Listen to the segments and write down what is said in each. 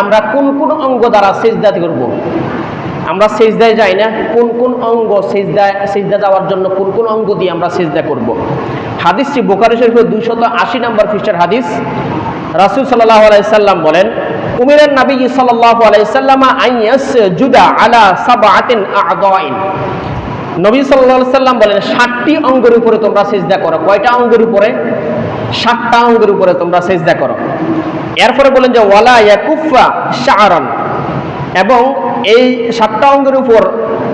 আমরা কোন কোন অঙ্গ দ্বারা সেজদা করব? আমরা সেজদায় যাই না, কোন কোন অঙ্গ সেজদায় সেজদা যাওয়ার জন্য কোন কোন অঙ্গ দিয়ে আমরা সেজদা করব? হাদিসটি বোকারি শরীফের দুইশত আশি নম্বর পৃষ্ঠার হাদিস। রাসূল সাল্লাল্লাহু আলাইহি সাল্লাম বলেন উমিরান নবী সাল্লাহ আলাইহি সাল্লামা আইয়াস জুদা আলা সাবআতিন আ'দাইন নবী সাল্লাল্লাহু আলাইহি সাল্লাম বলেন ষাটটি অঙ্গের উপরে তোমরা সেজদা করো। কয়টা অঙ্গের উপরে? সাতটা অঙ্গের উপরে তোমরা সেজদা করো। এরপরে বলেন যে, ওয়ালা ইয়াকুফা শাহরান এবং এই সাতটা অঙ্গের উপর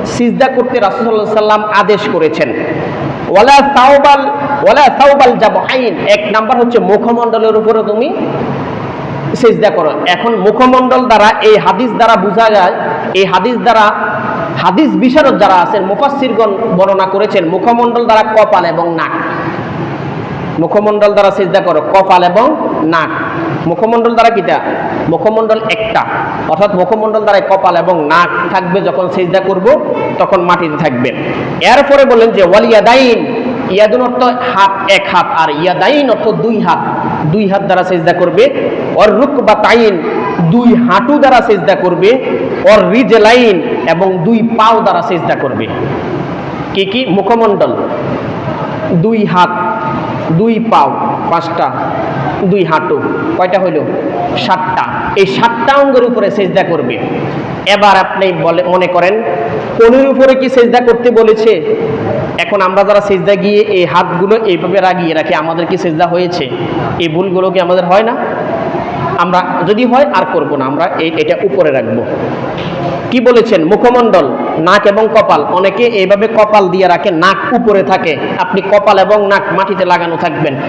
সিজদা করতে রাসূলুল্লাহ সাল্লাম আদেশ করেছেন। ওয়ালা সাউবাল ওয়ালা সাউবাল জাবহাইন। এক নাম্বার হচ্ছে মুখমণ্ডলের উপরে তুমি সেজদা করো। এখন মুখমণ্ডল দ্বারা, এই হাদিস দ্বারা বোঝা যায়, এই হাদিস দ্বারা হাদিস বিশারদ যারা আছেন, মুফাসসিরগণ বর্ণনা করেছেন, মুখমণ্ডল দ্বারা কপাল এবং নাক। মুখমণ্ডল দ্বারা সেজদা করো, কপাল এবং নাক। মুখমণ্ডল দ্বারা কিটা মুখমণ্ডল একটা। অর্থাৎ মুখমণ্ডল দ্বারা কপাল এবং নাক থাকবে, যখন সেজদা করব, তখন মাটিতে থাকবে। এরপরে বলেন যে, ওয়ালিয়াদাইন, ইয়াদুন অর্থ হাত এক হাত, আর ইয়াদাইন অর্থ দুই হাত। দুই হাত দ্বারা সেজদা করবে। অর রুক বা তাইন দুই হাঁটু দ্বারা সেজদা করবে। অর রিজলাইন এবং দুই পাও দ্বারা সেজদা করবে। কি কি? মুখমণ্ডল। দুই হাত, দুই পাও, পাঁচটা দুই হাঁটু, কয়টা হইল? সাতটা। এই সাতটা অঙ্গের উপরে সেজদা করবে। এবার আপনি বলে মনে করেন, কোনের উপরে কি সেজদা করতে বলেছে? এখন আমরা যারা সেজদা গিয়ে এই হাতগুলো এইভাবে রাগিয়ে রাখি, আমাদের কি সেজদা হয়েছে? এই ভুলগুলো কি আমাদের হয় না? আমরা যদি হয়, আর করব না। আমরা এই এটা উপরে রাখব। কি বলেছেন? মুখমণ্ডল, নাক এবং কপাল। অনেকে এইভাবে কপাল দিয়ে রাখে, নাক উপরে থাকে। আপনি কপাল এবং নাক মাটিতে লাগানো থাকবেন।